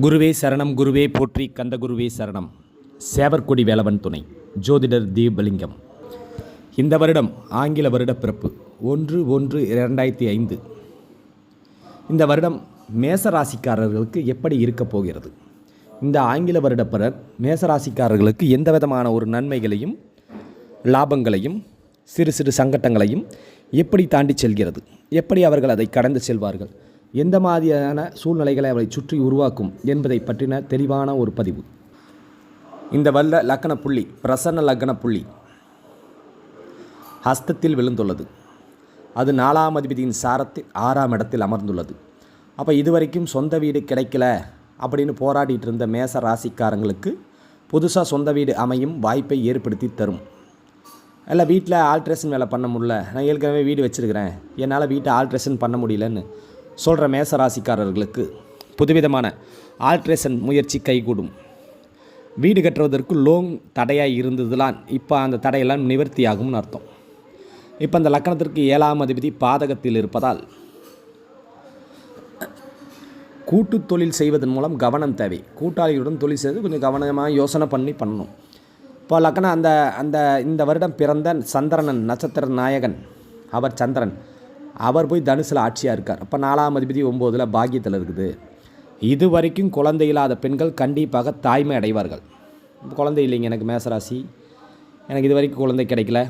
குருவே சரணம் குருவே போற்றி கந்தகுருவே சரணம். சேவர்கொடி வேலவன் துணை ஜோதிடர் தீபலிங்கம். இந்த வருடம் ஆங்கில வருட பிறப்பு ஒன்று ஒன்று இரண்டாயிரத்தி ஐந்து. இந்த வருடம் மேசராசிக்காரர்களுக்கு எப்படி இருக்கப் போகிறது? இந்த ஆங்கில வருட பிறர் மேசராசிக்காரர்களுக்கு எந்த விதமான ஒரு நன்மைகளையும் லாபங்களையும் சிறு சிறு சங்கட்டங்களையும் எப்படி தாண்டி செல்கிறது? எப்படி அவர்கள் அதை கடந்து செல்வார்கள்? எந்த மாதிரியான சூழ்நிலைகளை அவரை சுற்றி உருவாக்கும் என்பதை பற்றின தெளிவான ஒரு பதிவு. இந்த வல்ல லக்கண புள்ளி பிரசன்ன லக்கண புள்ளி ஹஸ்தத்தில் விழுந்துள்ளது. அது நாலாம் அதிபதியின் சாரத்தில் ஆறாம் இடத்தில் அமர்ந்துள்ளது. அப்போ இதுவரைக்கும் சொந்த வீடு கிடைக்கல அப்படின்னு போராடிட்டு இருந்த மேச ராசிக்காரங்களுக்கு புதுசாக சொந்த வீடு அமையும் வாய்ப்பை ஏற்படுத்தி தரும். இல்லை வீட்டில் ஆல்ட்ரேஷன் வேலை பண்ண முடியல. நான் ஏற்கனவே வீடு வச்சுருக்கிறேன். என்னால் வீட்டை ஆல்ட்ரேஷன் பண்ண முடியலன்னு சொல்கிற மேச ராசிக்காரர்களுக்கு புதுவிதமான ஆல்ட்ரேஷன் முயற்சி கைகூடும். வீடு கட்டுவதற்கு லோன் தடையாக இருந்ததுலாம் இப்போ அந்த தடையெல்லாம் நிவர்த்தியாகும்னு அர்த்தம். இப்போ அந்த லக்கணத்திற்கு ஏழாம் அதிபதி பாதகத்தில் இருப்பதால் கூட்டு தொழில் செய்வதன் மூலம் கவனம் தேவை. கூட்டாளிகளுடன் தொழில் செய்வது கொஞ்சம் கவனமாக யோசனை பண்ணி பண்ணணும். இப்போ லக்கணம் அந்த அந்த இந்த வருடம் பிறந்த சந்திரனன் நட்சத்திர நாயகன் அவர் சந்திரன். அவர் போய் தனுசில் ஆட்சியாக இருக்கார். அப்போ நாலாம் அதிபதி ஒம்போதில் பாக்கியத்தில் இருக்குது. இது வரைக்கும் குழந்தை இல்லாத பெண்கள் கண்டிப்பாக தாய்மை அடைவார்கள். குழந்தை இல்லைங்க எனக்கு மேசராசி. எனக்கு இது வரைக்கும் குழந்தை கிடைக்கல.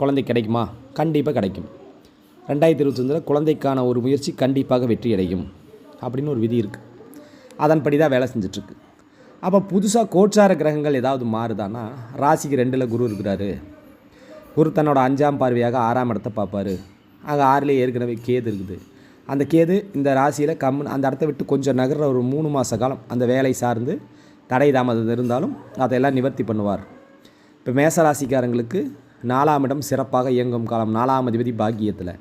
குழந்தை கிடைக்குமா? கண்டிப்பாக கிடைக்கும். ரெண்டாயிரத்தி இருபத்தஞ்சில் குழந்தைக்கான ஒரு முயற்சி கண்டிப்பாக வெற்றி அடையும் அப்படின்னு ஒரு விதி இருக்குது அதன்படி தான் வேலை செஞ்சிட்ருக்கு. அப்போ புதுசாக கோச்சார கிரகங்கள் ஏதாவது மாறுதான்னா ராசிக்கு ரெண்டில் குரு இருக்கிறாரு. குரு தன்னோட அஞ்சாம் பார்வையாக ஆறாம் இடத்தை பார்ப்பார். அங்கே ஆறுலேயே ஏற்கனவே கேது இருக்குது. அந்த கேது இந்த ராசியில் கம்முன்னு அந்த இடத்த விட்டு கொஞ்சம் நகர்ற ஒரு மூணு மாத காலம் அந்த வேலை சார்ந்து தடை தாமதம் இருந்தாலும் அதையெல்லாம் நிவர்த்தி பண்ணுவார். இப்போ மேச ராசிக்காரங்களுக்கு நாலாம் இடம் சிறப்பாக இயங்கும் காலம் நாலாம் அதிபதி பாக்கியத்தில்.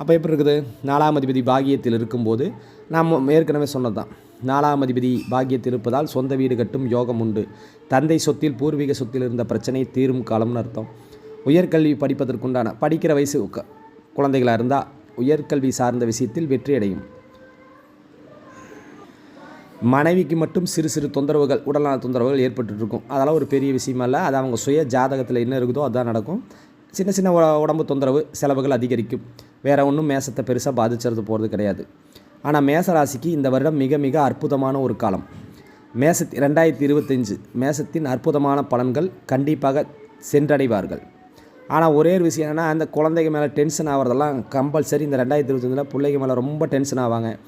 அப்போ எப்படி இருக்குது? நாலாம் அதிபதி பாகியத்தில் இருக்கும்போது நாம் ஏற்கனவே சொன்னது தான் நாலாம் அதிபதி பாகியத்தில் இருப்பதால் சொந்த வீடு கட்டும் யோகம் உண்டு. தந்தை சொத்தில் பூர்வீக சொத்தில் இருந்த பிரச்சனை தீரும் காலம்னு அர்த்தம். உயர்கல்வி படிப்பதற்குண்டான படிக்கிற வயசு குழந்தைகளாக இருந்தால் உயர்கல்வி சார்ந்த விஷயத்தில் வெற்றி அடையும் மனைவிக்கு மட்டும் சிறு சிறு தொந்தரவுகள் உடல்நல தொந்தரவுகள் ஏற்பட்டுருக்கும். அதெல்லாம் ஒரு பெரிய விஷயமா இல்லை அது அவங்க சுய ஜாதகத்தில் என்ன இருக்குதோ அதான் நடக்கும். சின்ன சின்ன உடம்பு தொந்தரவு செலவுகள் அதிகரிக்கும். வேறு ஒன்றும் மேசத்தை பெருசாக பாதிச்சிறது போகிறது கிடையாது. ஆனால் மேச ராசிக்கு இந்த வருடம் மிக மிக அற்புதமான ஒரு காலம். மேசத்தி ரெண்டாயிரத்தி இருபத்தஞ்சு மேசத்தின் அற்புதமான பலன்கள் கண்டிப்பாக சென்றடைவார்கள். ஆனால் ஒரே ஒரு விஷயம் என்னென்னா அந்த குழந்தைங்க மேலே டென்ஷன் ஆகிறதெல்லாம் கம்பல்சரி இந்த ரெண்டாயிரத்தி இருபத்தஞ்சில் பிள்ளைங்க மேலே ரொம்ப டென்ஷன் ஆவாங்க.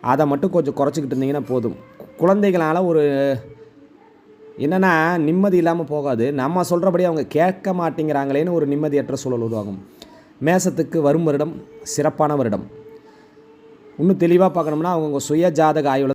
அதை மட்டும் கொஞ்சம் குறைச்சிக்கிட்டு இருந்தீங்கன்னா போதும். குழந்தைகளால் ஒரு என்னென்னா நிம்மதி இல்லாமல் போகாது. நம்ம சொல்கிறபடி அவங்க கேட்க மாட்டேங்கிறாங்களேன்னு ஒரு நிம்மதியற்ற சூழல் உருவாகும். மேசத்துக்கு வரும் வருடம் சிறப்பான வருடம். இன்னும் தெளிவாக பார்க்கணும்னா அவங்க சுய ஜாதக ஆய்வில்